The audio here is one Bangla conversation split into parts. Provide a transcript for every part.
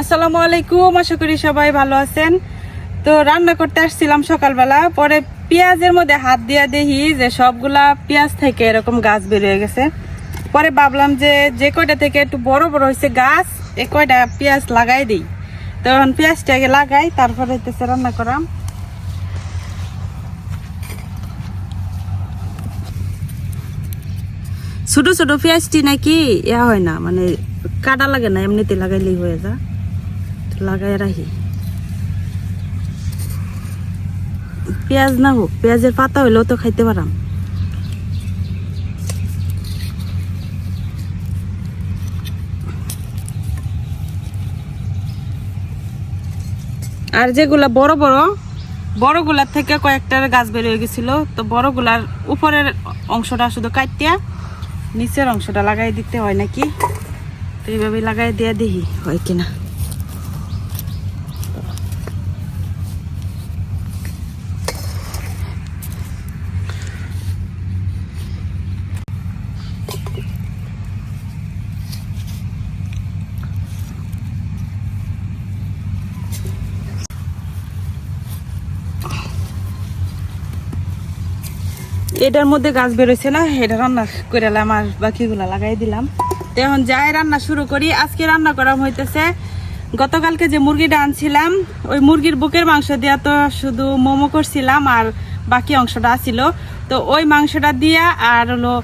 আসসালামু আলাইকুম, আশা করি সবাই ভালো আছেন। তো রান্না করতে আসছিলাম সকালবেলা, পরে পেঁয়াজের মধ্যে হাত দিয়া দেখি যে সবগুলা পেঁয়াজ থেকে এরকম গাছ বেরিয়ে গেছে। পরে ভাবলাম যে যে কয়টা থেকে একটু বড় বড় হয়েছে গাছ এ কয়টা পেঁয়াজ লাগাই দিই। তো এখন পেঁয়াজটাকে লাগাই, তারপরে হইতেছে রান্না করাম ছোট ছোট পেঁয়াজটি নাকি ইয়া হয় না মানে কাটা লাগে না, এমনিতে লাগাইলেই হয়ে যা তো লাগাই রাখি। পেঁয়াজ না হোক পেঁয়াজের পাতা হইলেও তো খাইতে পারাম। আর যেগুলা বড় বড়, বড়গুলার থেকে কয়েকটার গাছ বের হয়ে গেছিল, তো বড়গুলার উপরের অংশটা শুধু কাটিয়া নিচের অংশটা লাগাই দিতে হয় নাকি? তো এইভাবে লাগাই দিয়ে দেখি হয় কিনা। এটার মধ্যে গাছ বেরোচ্ছে না, এটা রান্না করে এলাম আর বাকিগুলা লাগাই দিলাম। তো এখন যাই রান্না শুরু করি। আজকে রান্না করা হইতেছে, গতকালকে যে মুরগিটা আনছিলাম, ওই মুরগির বুকের মাংস দিয়া তো শুধু মোমো করছিলাম আর বাকি অংশটা ছিল তো ওই মাংসটা দিয়া আর হলো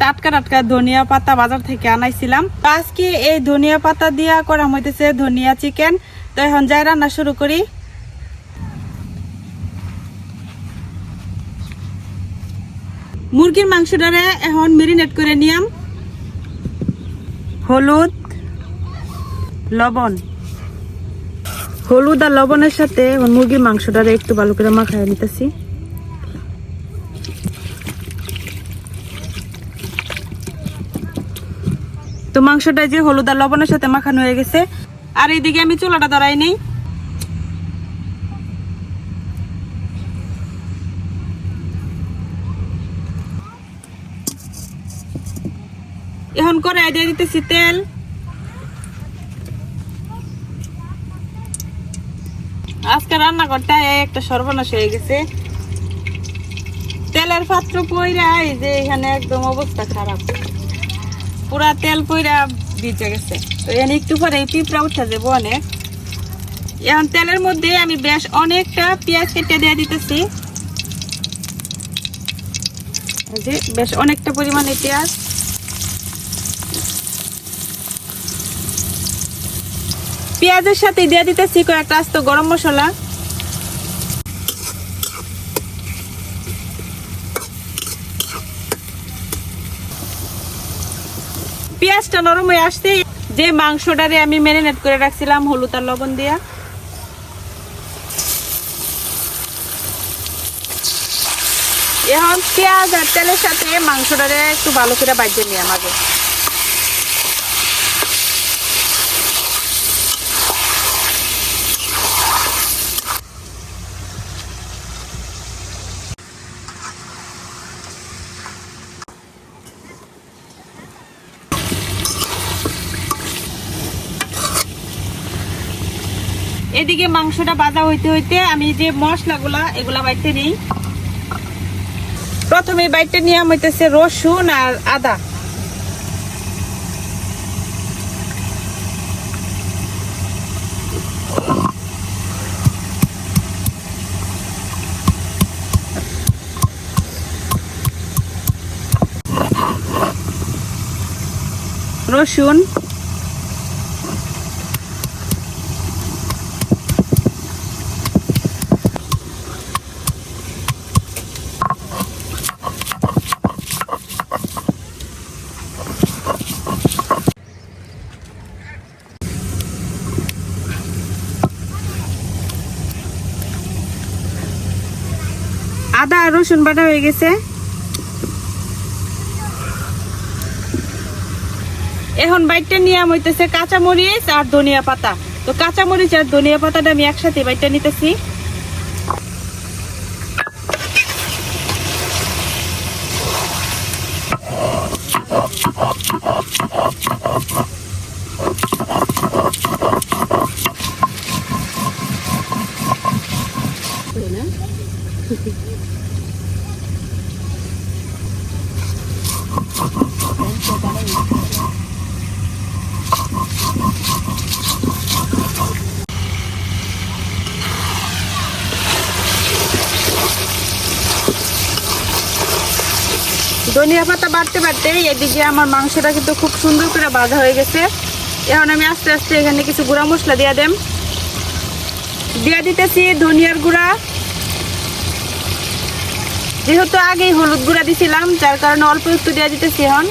টাটকা টাটকা ধনিয়া পাতা বাজার থেকে আনাইছিলাম। আজকে এই ধনিয়া পাতা দিয়া করা হইতেছে ধনিয়া চিকেন। তো এখন যাই রান্না শুরু করি। মুরগির মাংসটারে এখন মেরিনেট করে নিয়াম। হলুদ, লবণ। হলুদ আর লবণের সাথে মুরগির মাংসটারে একটু ভালো করে মাখায় নিতেছি। তো মাংসটা যে হলুদ আর লবণের সাথে মাখানো হয়ে গেছে, আর এইদিকে আমি চুলাটা ধরাই নেই। এখন করে দিয়ে দিতেছি, তেল। আজকে রান্না করতে একটা সর্বনাশ হয়ে গেছে। তেলের পাত্র পইরা এই যে এখানে একদম অবস্থা খারাপ। পুরা তেল পইরা ভিজে গেছে। তো এখানে একটু পরে পিঁপড়া উঠে যাব অনেক। এখন তেলের মধ্যে আমি বেশ অনেকটা পেঁয়াজ কেটে দিয়ে দিতেছি। বেশ অনেকটা পরিমাণে পেঁয়াজ। পেঁয়াজের সাথে দিয়ে দিতেছি কয়েকটা আস্ত গরম মশলা। পেঁয়াজটা নরম হয়ে আসতে যে মাংসটা মাংসটারে আমি ম্যারিনেট করে রাখছিলাম, হলুদ আর লবণ দিয়া। এখন পেঁয়াজ আর তেলের সাথে মাংসটারে একটু ভালো করে বাজিয়ে নিয়ে আমাকে এদিকে মাংসটা বাজা হইতে হইতে আমি যে মশলাগুলা, এগুলা বাইতে নিই। প্রথমে বাইতে নিয়ে হইতেছে রসুন আর আদা। রসুন রসুন বাটা হয়ে গেছে এখন বাইটটা নিয়ম হইতেছে কাঁচামরিচ আর ধনিয়া পাতা তো কাঁচামরিচ আর ধনিয়া পাতাটা আমি একসাথে বাইটটা নিতেছি Thank you. ধনিয়া পাতা বাড়তে বাড়তে এদিকে আমার মাংসটা কিন্তু খুব সুন্দর করে বাঁধা হয়ে গেছে। এখন আমি আস্তে আস্তে এখানে কিছু গুঁড়া মশলা দিয়ে দেম। দিয়া দিতেছি ধনিয়ার গুঁড়া। যেহেতু আগেই হলুদ গুঁড়া দিছিলাম, যার কারণে অল্প একটু দিয়া দিতেছি এখন।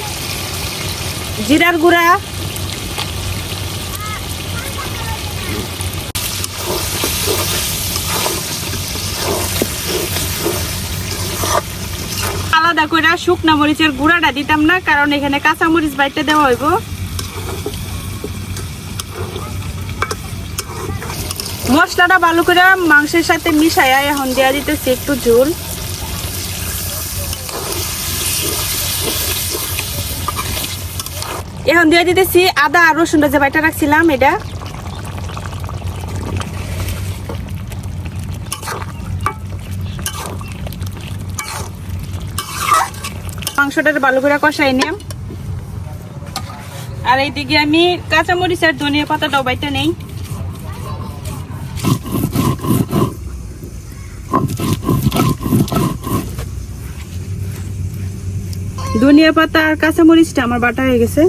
জিরার গুঁড়া। আলাদা করে শুকনা মরিচের গুঁড়াটা দিতাম না, কারণ এখানে কাঁচা মরিচ বাইটে দেওয়া হইব। মশলাটা ভালো করে মাংসের সাথে মিশাইয়া এখন দেওয়া দিতেছি একটু ঝোল। এখন দিয়ে দিতেছি আদা আর রসুনটা যে বাইটা রাখছিলাম, এটা। মাংসটা ভালো করে কষাই নিলাম আর এইদিকে আমি কাঁচামরিচ আর ধনিয়া পাতাটাও বাইটা নেই। ধনিয়া পাতা আর কাঁচামরিচটা আমার বাটা হয়ে গেছে।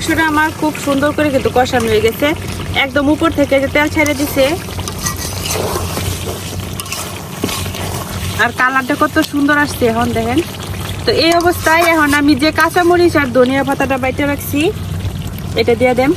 মাংসটা আমার খুব সুন্দর করে কিন্তু কষানো হয়ে গেছে। একদম উপর থেকে যে তেল ছেড়ে দিছে। আর কালারটা কত সুন্দর আসছে এখন দেখেন। তো এই অবস্থায় এখন আমি যে কাঁচামরিচ আর ধনিয়া পাতাটা বাইতে রাখছি, এটা দিয়ে দেন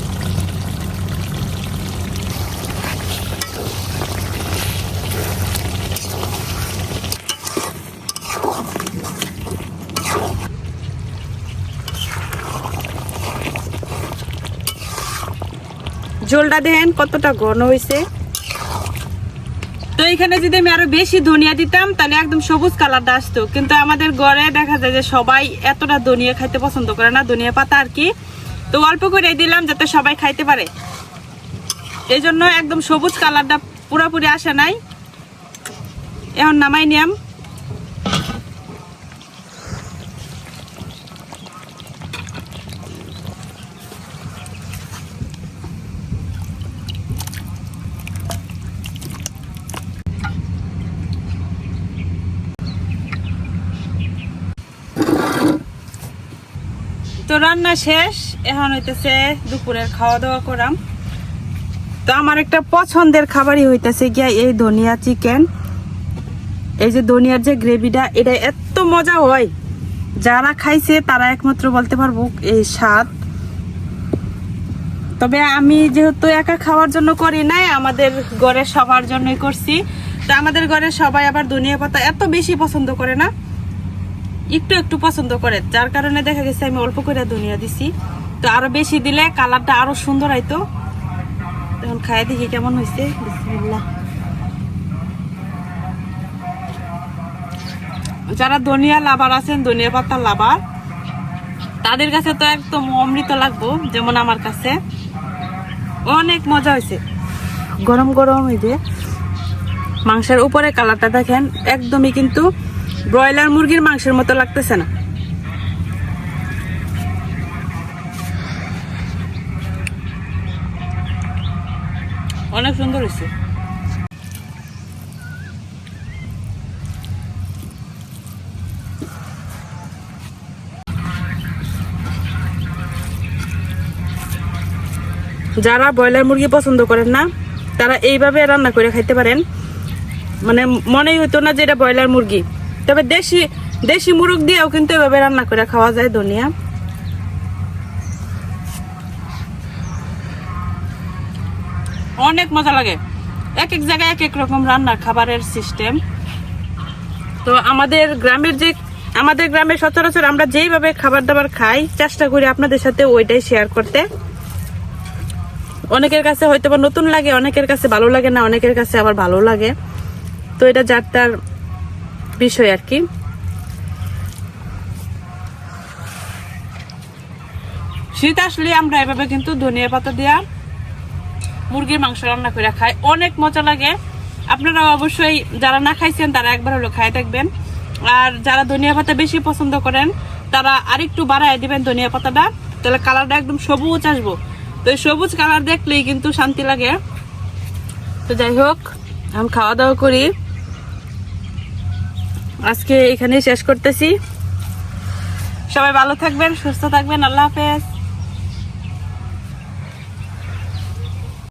ঝোলটা দেখেন কতটা ঘন হয়েছে তো এখানে যদি আমি আরও বেশি ধনিয়া দিতাম, তাহলে একদম সবুজ কালারটা আসতো। কিন্তু আমাদের ঘরে দেখা যায় যে সবাই এতটা ধনিয়া খাইতে পছন্দ করে না, ধনিয়া পাতা আর কি। তো অল্প করে দিলাম যাতে সবাই খাইতে পারে। এই জন্য একদম সবুজ কালারটা পুরোপুরি আসে নাই। এখন নামাই নিয়াম। তো রান্না শেষ, এখন হইতেছে দুপুরের খাওয়া দাওয়া করাম। তো আমার একটা পছন্দের খাবারই হইতেছে গিয়া এই ধনিয়া চিকেন। এই যে ধনিয়ার যে গ্রেভিটা, এটা এত মজা হয়। যারা খাইছে তারা একমাত্র বলতে পারব এই স্বাদ। তবে আমি যেহেতু একা খাওয়ার জন্য করি নাই, আমাদের ঘরে সবার জন্যই করছি। তো আমাদের ঘরে সবাই আবার ধনিয়া পাতা এত বেশি পছন্দ করে না। একটু একটু পছন্দ করে। যার কারণে দেখা গেছে আমি অল্প করে ধনিয়া দিছি। তো আরও বেশি দিলে কালারটা আরও সুন্দর হইতো তখন খাই দেখি কেমন হয়েছে যারা ধনিয়া লাভার আছেন, ধনিয়া পাতার লাভার, তাদের কাছে তো একদম অমৃত লাগবো, যেমন আমার কাছে। অনেক মজা হয়েছে গরম গরম এই যে মাংসের উপরে কালারটা দেখেন, একদমই কিন্তু ব্রয়লার মুরগির মাংসের মতো লাগতেছে না। অনেক সুন্দর হয়েছে। যারা ব্রয়লার মুরগি পছন্দ করেন না, তারা এইভাবে রান্না করে খাইতে পারেন। মানে মনেই হতো না যে এটা ব্রয়লার মুরগি। তবে দেশি দেশি মুরগ দিয়েও কিন্তু এভাবে রান্না করে খাওয়া যায় ধনিয়া। অনেক মজা লাগে। এক এক জায়গায় এক এক রকম রান্নার খাবারের সিস্টেম তো আমাদের গ্রামের যে, আমাদের গ্রামে সচরাচর আমরা যেইভাবে খাবার দাবার খাই, চেষ্টা করি আপনাদের সাথে ওইটাই শেয়ার করতে। অনেকের কাছে হয়তো বা নতুন লাগে, অনেকের কাছে ভালো লাগে না, অনেকের কাছে আবার ভালো লাগে। তো এটা যার তার বিষয় আর কি। শীত আসলে আমরা এভাবে কিন্তু ধনিয়া পাতা দেওয়া মুরগির মাংস রান্না করে খাই। অনেক মজা লাগে। আপনারা অবশ্যই যারা না খাইছেন, তারা একবার হলো খাই দেখবেন। আর যারা ধনিয়া পাতা বেশি পছন্দ করেন, তারা আরেকটু বাড়ায় দিবেন ধনিয়া পাতাটা। তাহলে কালারটা একদম সবুজ আসব। তো সবুজ কালার দেখলেই কিন্তু শান্তি লাগে। তো যাই হোক, আমি খাওয়া দাওয়া করি। আজকে এখানেই শেষ করতেছি। সবাই ভালো থাকবেন সুস্থ থাকবেন আল্লাহ হাফেজ।